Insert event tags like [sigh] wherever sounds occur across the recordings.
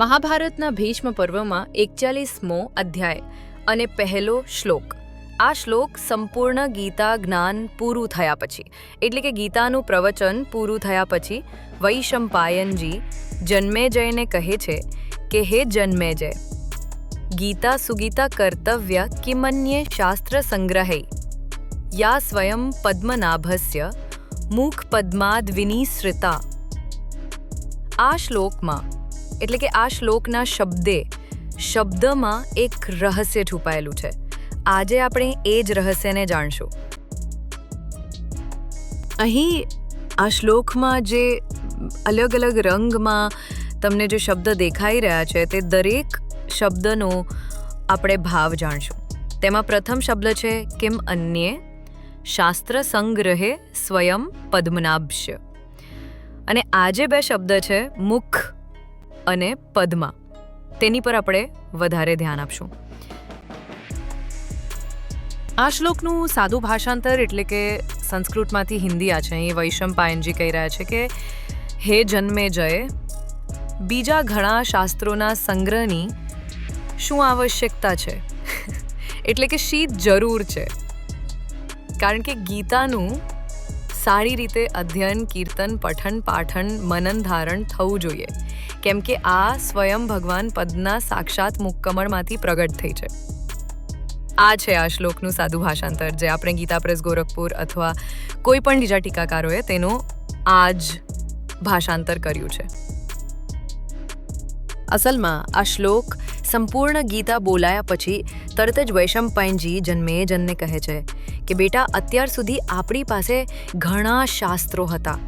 મહાભારતના ભીષ્મ પર્વમાં એકચાલીસમો અધ્યાય અને પહેલો શ્લોક. આ શ્લોક સંપૂર્ણ ગીતા જ્ઞાન પૂરું થયા પછી, એટલે કે ગીતાનું પ્રવચન પૂરું થયા પછી, વૈશંપાયનજી જન્મેજયને કહે છે કે, હે જન્મેજય, ગીતા સુગીતા કર્તવ્ય કિમન્યે શાસ્ત્ર સંગ્રહે. યા સ્વયં પદ્મનાભસ્ય મુખ પદ્માદ વિનિસૃતા આ શ્લોકમાં એટલે કે આ શ્લોકના શબ્દે, શબ્દમાં એક રહસ્ય છુપાયેલું છે. આજે આપણે એ જ રહસ્યને જાણશું. અહીં આ શ્લોકમાં જે અલગ અલગ રંગમાં તમને જે શબ્દ દેખાઈ રહ્યા છે, તે દરેક શબ્દનો આપણે ભાવ જાણશું. તેમાં પ્રથમ શબ્દ છે, કેમ અન્ય? શાસ્ત્ર સંગ્રહે સ્વયં પદ્મનાભ્ય. અને આ જે બે શબ્દ છે, મુખ અને પદ્મા. તેની પર આપણે વધારે ધ્યાન આપશું. આ શ્લોકનું સાદું ભાષાંતર એટલે કે સંસ્કૃતમાંથી હિન્દી આ છે. અહીં વૈષમ પાયનજી કહી રહ્યા છે કે, હે જન્મે જય, બીજા ઘણા શાસ્ત્રોના સંગ્રહની શું આવશ્યકતા છે? [laughs] એટલે કે શી જરૂર છે? કારણ કે ગીતાનું સારી રીતે અધ્યયન, કીર્તન, પઠન, પાઠન, મનન, ધારણ થવું જોઈએ. કેમ કે આ સ્વયં ભગવાન પદના સાક્ષાત મુક્કમળમાંથી પ્રગટ થઈ છે. આ છે આ શ્લોકનું સાદું ભાષાંતર, જે આપણે ગીતા પ્રેસ ગોરખપુર અથવા કોઈ પણ બીજા ટીકાકારોએ તેનું આ જ ભાષાંતર કર્યું છે. અસલમાં, આ શ્લોક સંપૂર્ણ ગીતા બોલાયા પછી તરત જ વૈશંપાયનજી જન્મેજનને કહે છે કે, બેટા, અત્યાર સુધી આપણી પાસે ઘણા શાસ્ત્રો હતા.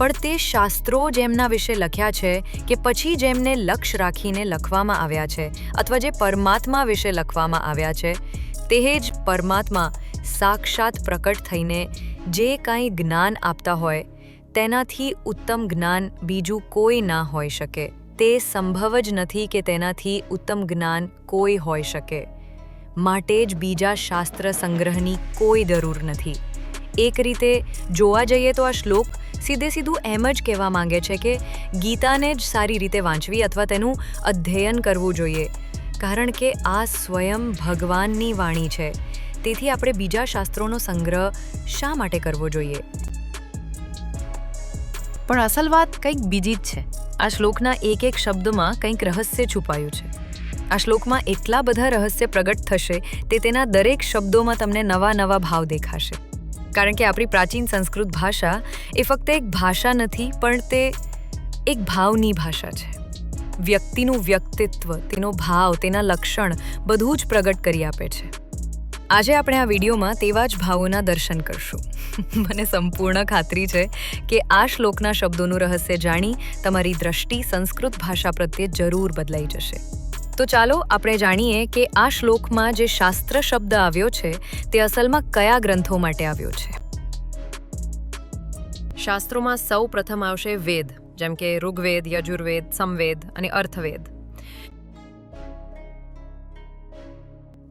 પણ તે શાસ્ત્રો જેમના વિશે લખ્યા છે કે પછી જેમને લક્ષ્ય રાખીને લખવામાં આવ્યા છે અથવા જે પરમાત્મા વિશે લખવામાં આવ્યા છે, તે જ પરમાત્મા સાક્ષાત પ્રકટ થઈને જે કાંઈ જ્ઞાન આપતા હોય, તેનાથી ઉત્તમ જ્ઞાન બીજું કોઈ ના હોઈ શકે. તે સંભવ જ નથી કે તેનાથી ઉત્તમ જ્ઞાન કોઈ હોઈ શકે. માટે જ બીજા શાસ્ત્ર સંગ્રહની કોઈ જરૂર નથી. એક રીતે જોવા જઈએ તો આ શ્લોક સીધે સીધું એમ જ કહેવા માંગે છે કે ગીતાને જ સારી રીતે વાંચવી અથવા તેનું અધ્યયન કરવું જોઈએ. કારણ કે આ સ્વયં ભગવાનની વાણી છે. તેથી આપણે બીજા શાસ્ત્રોનો સંગ્રહ શા માટે કરવો જોઈએ? પણ અસલ વાત કંઈક બીજી જ છે. આ શ્લોકના એક એક શબ્દમાં કંઈક રહસ્ય છુપાયું છે. આ શ્લોકમાં એટલા બધા રહસ્ય પ્રગટ થશે તે તેના દરેક શબ્દોમાં તમને નવા નવા ભાવ દેખાશે. કારણ કે આપણી પ્રાચીન સંસ્કૃત ભાષા એ ફક્ત એક ભાષા નથી, પણ તે એક ભાવની ભાષા છે. વ્યક્તિનું વ્યક્તિત્વ, તેનો ભાવ, તેના લક્ષણ બધું જ પ્રગટ કરી આપે છે. આજે આપણે આ વિડીયોમાં તેવા જ ભાવોના દર્શન કરશું. [laughs] મને સંપૂર્ણ ખાતરી છે કે આ શ્લોકના શબ્દોનું રહસ્ય જાણી તમારી દ્રષ્ટિ સંસ્કૃત ભાષા પ્રત્યે જરૂર બદલાઈ જશે. તો ચાલો આપણે જાણીએ કે આ શ્લોકમાં જે શાસ્ત્ર શબ્દ આવ્યો છે, તે અસલમાં કયા ગ્રંથો માટે આવ્યો છે? શાસ્ત્રોમાં સૌ પ્રથમ આવશે વેદ, જેમ કે ઋગ્વેદ, યજુર્વેદ સમવેદ અને અર્થવેદ.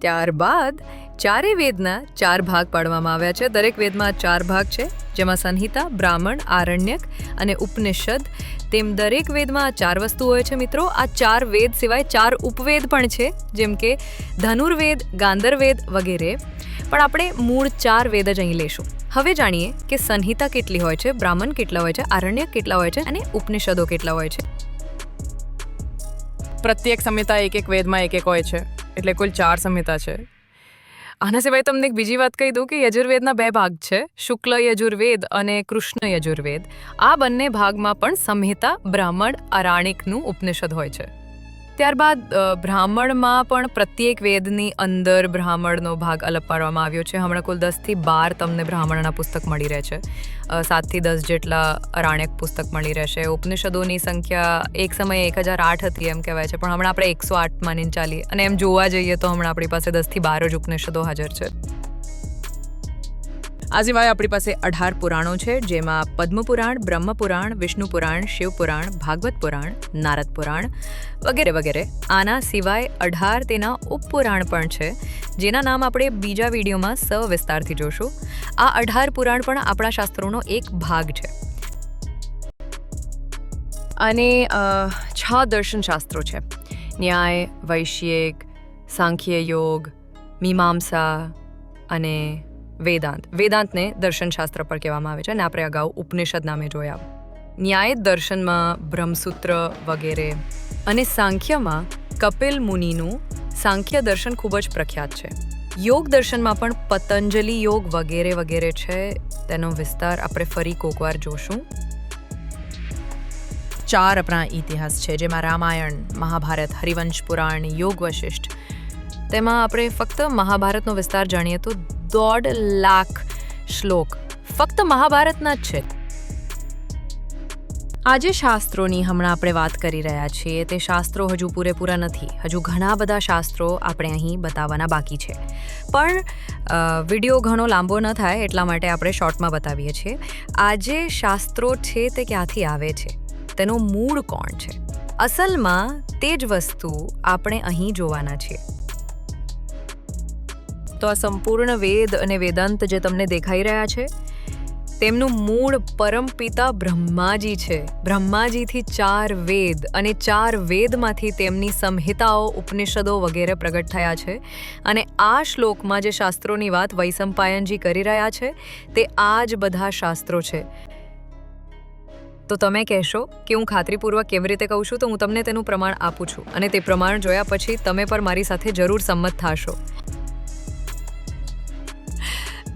ત્યારબાદ ચારે વેદના ચાર ભાગ પાડવામાં આવ્યા છે. દરેક વેદમાં ચાર ભાગ છે. જેમાં સંહિતા, બ્રાહ્મણ, આરણ્યક અને ઉપનિષદ. તેમ દરેક વેદમાં આ ચાર વસ્તુ હોય છે મિત્રો. આ ચાર વેદ સિવાય ચાર ઉપવેદ પણ છે. જેમ કે ધનુર્વેદ, ગાંધર્વેદ વગેરે. પણ આપણે મૂળ ચાર વેદ જ અહીં લેશું હવે જાણીએ કે સંહિતા કેટલી હોય છે, બ્રાહ્મણ કેટલા હોય છે, આરણ્યક કેટલા હોય છે અને ઉપનિષદો કેટલા હોય છે. પ્રત્યેક સંહિતા એક એક વેદમાં એક એક હોય છે. એટલે કુલ ચાર સંહિતા છે. આના સિવાય તમને એક બીજી વાત કહી દઉં કે યજુર્વેદના બે ભાગ છે, શુક્લ યજુર્વેદ અને કૃષ્ણ યજુર્વેદ. આ બંને ભાગમાં પણ સંહિતા, બ્રાહ્મણ, અરાણિકનું ઉપનિષદ હોય છે. ત્યારબાદ બ્રાહ્મણમાં પણ પ્રત્યેક વેદની અંદર બ્રાહ્મણનો ભાગ અલગ પાડવામાં આવ્યો છે. હમણાં કુલ દસથી બાર તમને બ્રાહ્મણના પુસ્તક મળી રહે છે. સાતથી દસ જેટલા અરાણ્યક પુસ્તક મળી રહેશે. ઉપનિષદોની સંખ્યા એક સમયે એક હજાર આઠ હતી એમ કહેવાય છે, પણ હમણાં આપણે એકસો આઠ માનીને ચાલીએ. અને એમ જોવા જઈએ તો હમણાં આપણી પાસે દસથી બાર જ ઉપનિષદો હાજર છે. આ સિવાય આપણી પાસે અઢાર પુરાણો છે, જેમાં પદ્મપુરાણ બ્રહ્મપુરાણ વિષ્ણુપુરાણ શિવપુરાણ ભાગવત પુરાણ, નારદ પુરાણ વગેરે વગેરે. આના સિવાય અઢાર તેના ઉપપુરાણ પણ છે, જેના નામ આપણે બીજા વિડીયોમાં સવિસ્તારથી જોશું. આ અઢાર પુરાણ પણ આપણા શાસ્ત્રોનો એક ભાગ છે. અને છ છ દર્શનશાસ્ત્રો છે. ન્યાય, વૈશ્યિક, સાંખ્ય યોગ, મીમાંસા અને વેદાંત. વેદાંતને દર્શનશાસ્ત્ર પર કહેવામાં આવે છે અને આપણે અગાઉ ઉપનિષદ નામે જોયા. ન્યાય દર્શનમાં બ્રહ્મસૂત્ર વગેરે અને સાંખ્યમાં કપિલ મુનિનું સાંખ્ય દર્શન ખૂબ જ પ્રખ્યાત છે. યોગ દર્શનમાં પણ પતંજલિ યોગ વગેરે વગેરે છે. તેનો વિસ્તાર આપણે ફરી કોકવાર જોશું. ચાર આપણા ઇતિહાસ છે, જેમાં રામાયણ, મહાભારત, હરિવંશ પુરાણ યોગ વશિષ્ઠ તેમાં આપણે ફક્ત મહાભારતનો વિસ્તાર જાણીએ તો દોઢ લાખ શ્લોક. ફક્ત મહાભારતના જ છે. આજે શાસ્ત્રોની હમણાં આપણે વાત કરી રહ્યા છીએ. તે શાસ્ત્રો હજુ પૂરેપૂરા નથી. હજુ ઘણા બધા શાસ્ત્રો આપણે અહીં બતાવવાના બાકી છે. પણ વીડિયો ઘણો લાંબો ન થાય એટલા માટે આપણે શોર્ટમાં બતાવીએ છીએ. આજે શાસ્ત્રો છે તે ક્યાંથી આવે છે? તેનો મૂળ કોણ છે? અસલમાં તે જ વસ્તુ આપણે અહીં જોવાના છીએ. તો આ સંપૂર્ણ વેદ અને વેદાંત જે તમને દેખાઈ રહ્યા છે, તેમનું મૂળ પરમપિતા બ્રહ્માજી છે. બ્રહ્માજીથી ચાર વેદ અને ચાર વેદમાંથી તેમની સંહિતાઓ, ઉપનિષદો વગેરે પ્રગટ થયા છે. અને આ શ્લોકમાં જે શાસ્ત્રોની વાત વૈસંપાયનજી કરી રહ્યા છે, તે આ જ બધા શાસ્ત્રો છે. તો તમે કહેશો કે હું ખાતરીપૂર્વક કેવી રીતે કહું છું? તો હું તમને તેનું પ્રમાણ આપું છું. અને તે પ્રમાણ જોયા પછી તમે પણ મારી સાથે જરૂર સંમત થશો.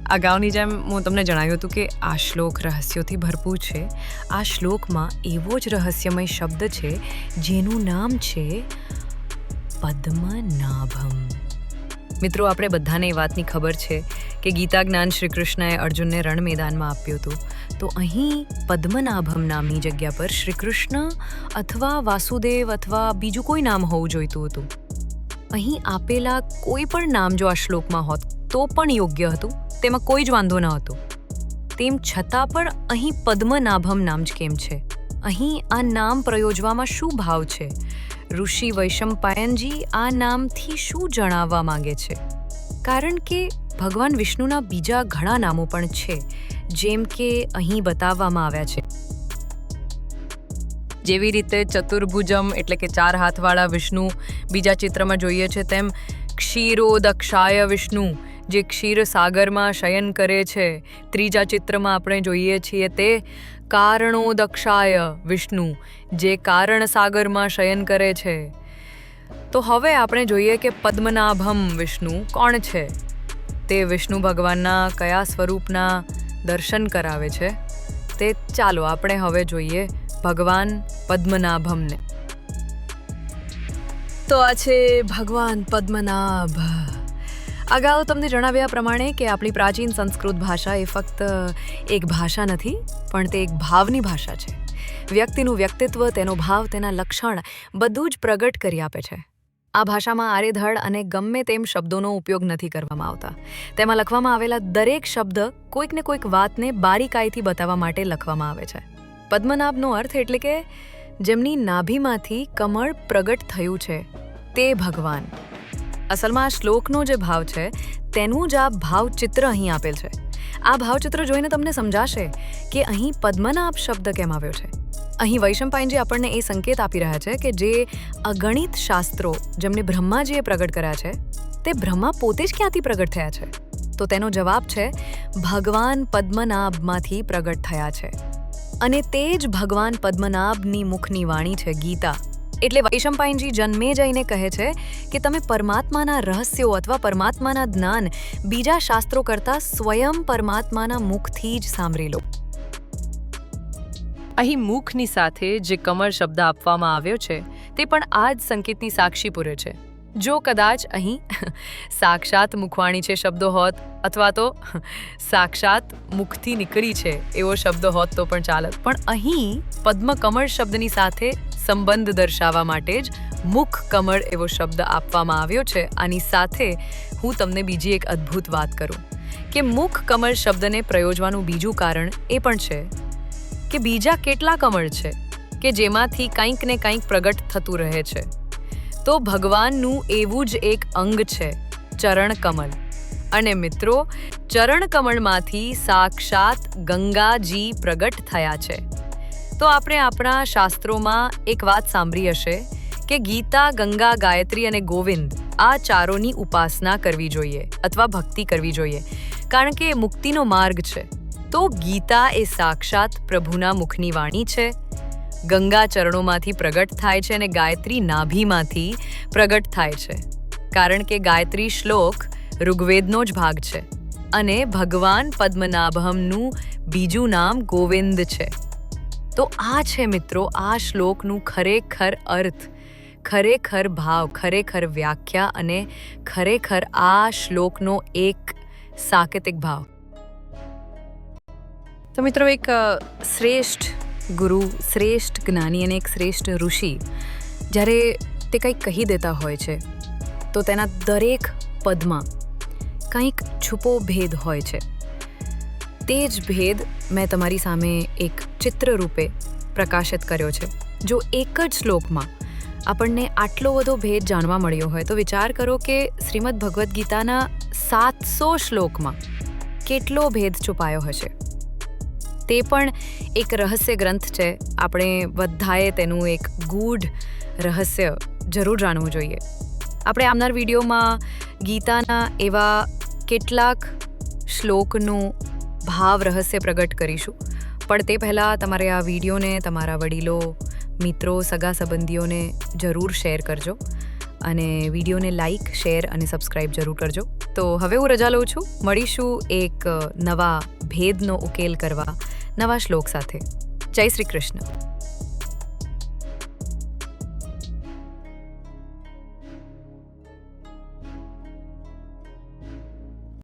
અગાઉની જેમ હું તમને જણાવ્યું હતું કે આ શ્લોક રહસ્યોથી ભરપૂર છે. આ શ્લોકમાં એવો જ રહસ્યમય શબ્દ છે જેનું નામ છે પદ્મનાભમ. મિત્રો, આપણે બધાને એ વાતની ખબર છે કે ગીતા જ્ઞાન શ્રી કૃષ્ણએ અર્જુનને રણ મેદાનમાં આપ્યું હતું. તો અહીં પદ્મનાભમ નામની જગ્યા પર શ્રી કૃષ્ણ અથવા વાસુદેવ અથવા બીજું કોઈ નામ હોવું જોઈતું હતું. અહીં આપેલા કોઈ પણ નામ જો આ શ્લોકમાં હોત તો પણ યોગ્ય હતું. તેમાં કોઈ જ વાંધો ન હતો. તેમ છતાં પણ અહીં પદ્મનાભમ નામ જ કેમ છે? અહીં આ નામ પ્રયોજવામાં શું ભાવ છે? ઋષિ વૈશંપાયનજી આ નામથી શું જણાવવા માંગે છે? કારણ કે ભગવાન વિષ્ણુના બીજા ઘણા નામો પણ છે, જેમ કે અહીં બતાવવામાં આવ્યા છે. જેવી રીતે ચતુર્ભુજમ એટલે કે ચાર હાથવાળા વિષ્ણુ બીજા ચિત્રમાં જોઈએ છે, તેમ ક્ષીરોદક્ષાય વિષ્ણુ જે ક્ષીર સાગરમાં શયન કરે છે. ત્રીજા ચિત્રમાં આપણે જોઈએ છીએ તે કારણોદક્ષાય વિષ્ણુ, જે કારણ સાગરમાં શયન કરે છે. તો હવે આપણે જોઈએ કે પદ્મનાભમ વિષ્ણુ કોણ છે? તે વિષ્ણુ ભગવાનના કયા સ્વરૂપના દર્શન કરાવે છે? તે ચાલો આપણે હવે જોઈએ ભગવાન પદ્મનાભમને. તો આ છે ભગવાન પદ્મનાભ. અગાઉ તમને જણાવ્યા પ્રમાણે કે આપણી પ્રાચીન સંસ્કૃત ભાષા એ ફક્ત એક ભાષા નથી, પણ તે એક ભાવની ભાષા છે. વ્યક્તિનું વ્યક્તિત્વ, તેનો ભાવ, તેના લક્ષણ બધું જ પ્રગટ કરી આપે છે. આ ભાષામાં આરેધડ અને ગમે તેમ શબ્દોનો ઉપયોગ નથી કરવામાં આવતા. તેમાં લખવામાં આવેલા દરેક શબ્દ કોઈક ને કોઈક વાતને બારીકાઈથી બતાવવા માટે લખવામાં આવે છે. પદ્મનાભનો અર્થ એટલે કે, જેમની નાભીમાંથી કમળ પ્રગટ થયું છે, તે ભગવાન. અસલમાં આ શ્લોકનો જે ભાવ છે, તેનું જ આ ભાવચિત્ર અહીં આપેલ છે. આ ભાવચિત્ર જોઈને તમને સમજાશે કે અહીં પદ્મનાભ શબ્દ કેમ આવ્યો છે? અહીં વૈશંપાયનજી આપણને એ સંકેત આપી રહ્યા છે કે જે અગણિત શાસ્ત્રો જેમને બ્રહ્માજીએ પ્રગટ કર્યા છે, તે બ્રહ્મા પોતે જ ક્યાંથી પ્રગટ થયા છે? તો તેનો જવાબ છે, ભગવાન પદ્મનાભમાંથી પ્રગટ થયા છે. અને તે જ ભગવાન પદ્મનાભની મુખની વાણી છે ગીતા. એટલે વૈશંપાયનજી જન્મે જઈને કહે છે કે તમે પરમાત્માના રહસ્યો અથવા પરમાત્માના જ્ઞાન બીજા શાસ્ત્રો કરતાં સ્વયં પરમાત્માના મુખથી જ સાંભળી લો. અહીં મુખની સાથે જે કમળ શબ્દ આપવામાં આવ્યો છે, તે પણ આ જ સંકેતની સાક્ષી પૂરે છે. જો કદાચ અહીં સાક્ષાત મુખવાણી છે શબ્દો હોત અથવા તો સાક્ષાત મુખથી નીકળી છે એવો શબ્દ હોત તો પણ ચાલત. પણ અહીં પદ્મકમળ શબ્દની સાથે સંબંધ દર્શાવવા માટે જ મુખ કમળ એવો શબ્દ આપવામાં આવ્યો છે. આની સાથે હું તમને બીજી એક અદ્ભુત વાત કરું કે મુખ કમળ શબ્દને પ્રયોજવાનું બીજું કારણ એ પણ છે કે બીજા કેટલા કમળ છે કે જેમાંથી કંઈક ને કંઈક પ્રગટ થતું રહે છે. તો ભગવાનનું એવું જ એક અંગ છે ચરણ કમળ અને મિત્રો ચરણ કમળમાંથી સાક્ષાત ગંગાજી પ્રગટ થયા છે. તો આપણે આપણા શાસ્ત્રોમાં એક વાત સાંભળી હશે કે ગીતા, ગંગા, ગાયત્રી અને ગોવિંદ આ ચારોની ઉપાસના કરવી જોઈએ અથવા ભક્તિ કરવી જોઈએ. કારણ કે મુક્તિનો માર્ગ છે. તો ગીતા એ સાક્ષાત પ્રભુના મુખની વાણી છે ગંગા ચરણોમાંથી પ્રગટ થાય છે અને ગાયત્રી નાભીમાંથી પ્રગટ થાય છે. કારણ કે ગાયત્રી શ્લોક ઋગ્વેદનો જ ભાગ છે અને ભગવાન પદ્મનાભમનું બીજું નામ ગોવિંદ છે. તો આ છે મિત્રો, આ શ્લોકનું ખરેખર અર્થ, ખરેખર ભાવ, ખરેખર વ્યાખ્યા અને ખરેખર આ શ્લોકનો એક સાકેતિક ભાવ. તો મિત્રો એક શ્રેષ્ઠ ગુરુ શ્રેષ્ઠ જ્ઞાની અને એક શ્રેષ્ઠ ઋષિ, જ્યારે તે કંઈક કહી દેતા હોય છે, તો તેના દરેક પદમાં કંઈક છુપો ભેદ હોય છે. તે જ ભેદ મેં તમારી સામે એક ચિત્ર રૂપે પ્રકાશિત કર્યો છે. જો એક જ શ્લોકમાં આપણને આટલો બધો ભેદ જાણવા મળ્યો હોય, તો વિચાર કરો કે શ્રીમદ ભગવદ્ ગીતાના સાતસો શ્લોકમાં કેટલો ભેદ છુપાયો હશે. તે પણ એક રહસ્ય ગ્રંથ છે. આપણે બધાએ તેનું એક ગૂઢ રહસ્ય જરૂર જાણવું જોઈએ. આપણે આવનાર વિડીયોમાં ગીતાના એવા કેટલાક શ્લોકનું ભાવ રહસ્ય પ્રગટ કરીશું. પણ તે પહેલાં તમારે આ વિડીયોને તમારા વડીલો, મિત્રો, સગા સંબંધીઓને જરૂર શેર કરજો. અને વિડીયોને લાઈક, શેર અને સબસ્ક્રાઇબ જરૂર કરજો. તો હવે હું રજા લઉં છું. મળીશું એક નવા ભેદનો ઉકેલ કરવા નવા શ્લોક સાથે. જય શ્રી કૃષ્ણ.